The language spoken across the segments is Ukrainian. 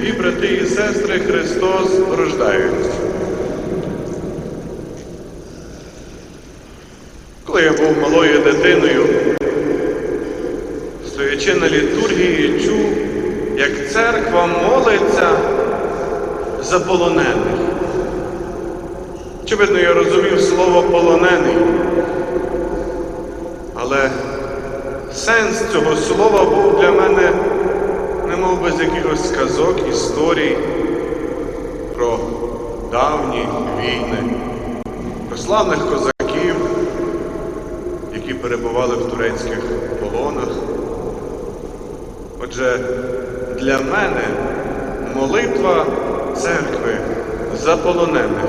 Дорогі брати і сестри, Христос рождається. Коли я був малою дитиною, стоячи на літургії, чув, як церква молиться за полонених. Очевидно, я розумів слово полонений, але сенс цього слова був для мене немов би з якихось сказок, історій про давні війни, про славних козаків, які перебували в турецьких полонах. Отже, для мене молитва церкви за полонених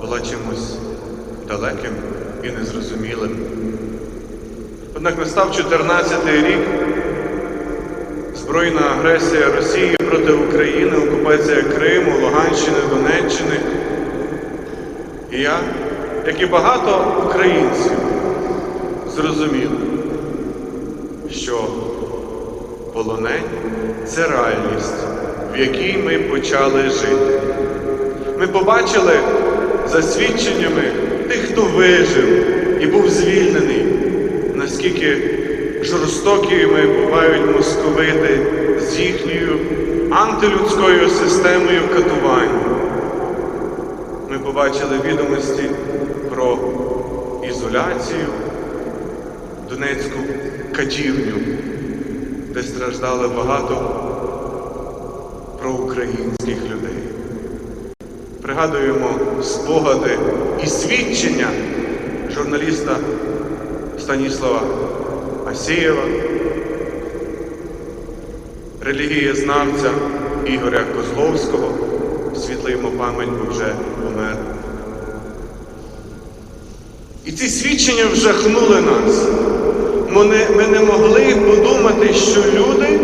була чимось далеким і незрозумілим. Однак настав 14-й рік. Збройна агресія Росії проти України, окупація Криму, Луганщини, Донеччини. І я, як і багато українців, зрозумів, що полонень це реальність, в якій ми почали жити. Ми побачили за свідченнями тих, хто вижив і був звільнений, наскільки жорстокими бувають московити з їхньою антилюдською системою катувань. Ми побачили відомості про ізоляцію, Донецьку катівню, де страждали багато проукраїнських людей. Пригадуємо спогади і свідчення журналіста Станіслава Асєєва, релігієзнавця Ігоря Козловського, світла йому пам'ять, бо вже помер. І ці свідчення вжахнули нас. Ми ми не могли подумати, що люди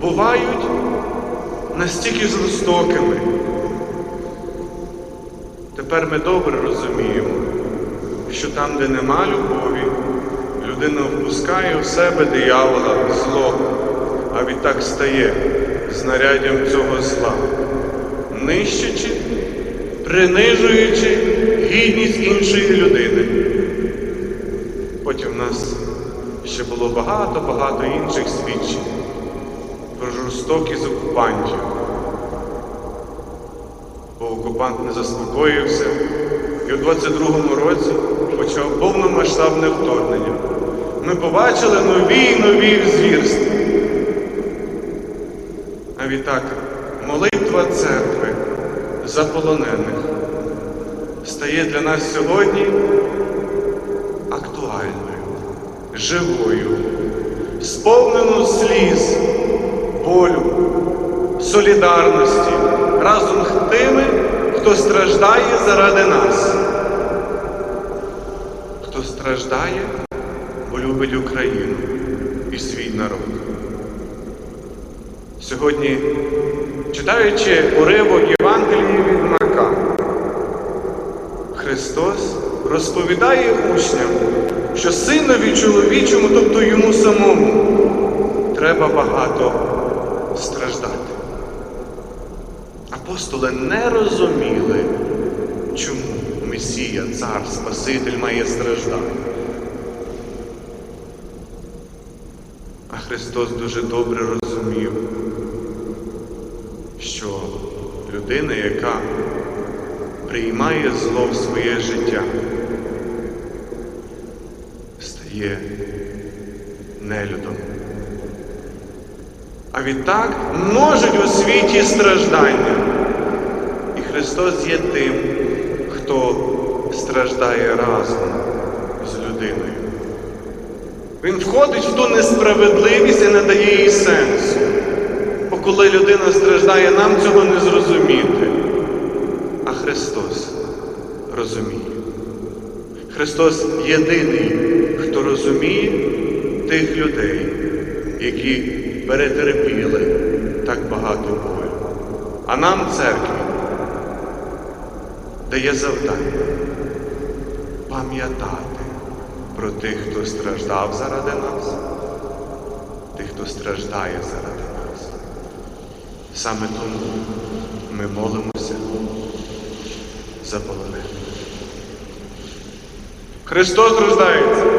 бувають настільки жорстокими. Тепер ми добре розуміємо, що там, де нема любові, людина впускає в себе диявола, зло, а відтак стає знаряддям цього зла, нищачи, принижуючи гідність іншої людини. Потім в нас ще було багато-багато інших свідчень про жорстокість окупантів. Бо окупант не заспокоївся і у 22-му році почав повномасштабне вторгнення. Ми побачили нові і нові звірства. А відтак молитва церкви за полонених стає для нас сьогодні актуальною, живою, сповнену сліз, болю, солідарності разом з тими, хто страждає заради нас, хто страждає, бо любить Україну і свій народ. Сьогодні, читаючи уривок Євангелії від Марка, Христос розповідає учням, що синові чоловічому, тобто йому самому, треба багато страждати. Апостоли не розуміли, чому Месія, Цар, Спаситель має страждати. Христос дуже добре розумів, що людина, яка приймає зло в своє життя, стає нелюдом. А відтак множить у світі страждання. І Христос є тим, хто страждає разом з людиною. Він входить в ту несправедливість і надає їй сенсу. Бо коли людина страждає, нам цього не зрозуміти. А Христос розуміє. Христос єдиний, хто розуміє тих людей, які перетерпіли так багато болю. А нам, церкві, дає завдання пам'ятати про тих, хто страждав заради нас, тих, хто страждає заради нас. Саме тому ми молимося за полонених. Христос рождається!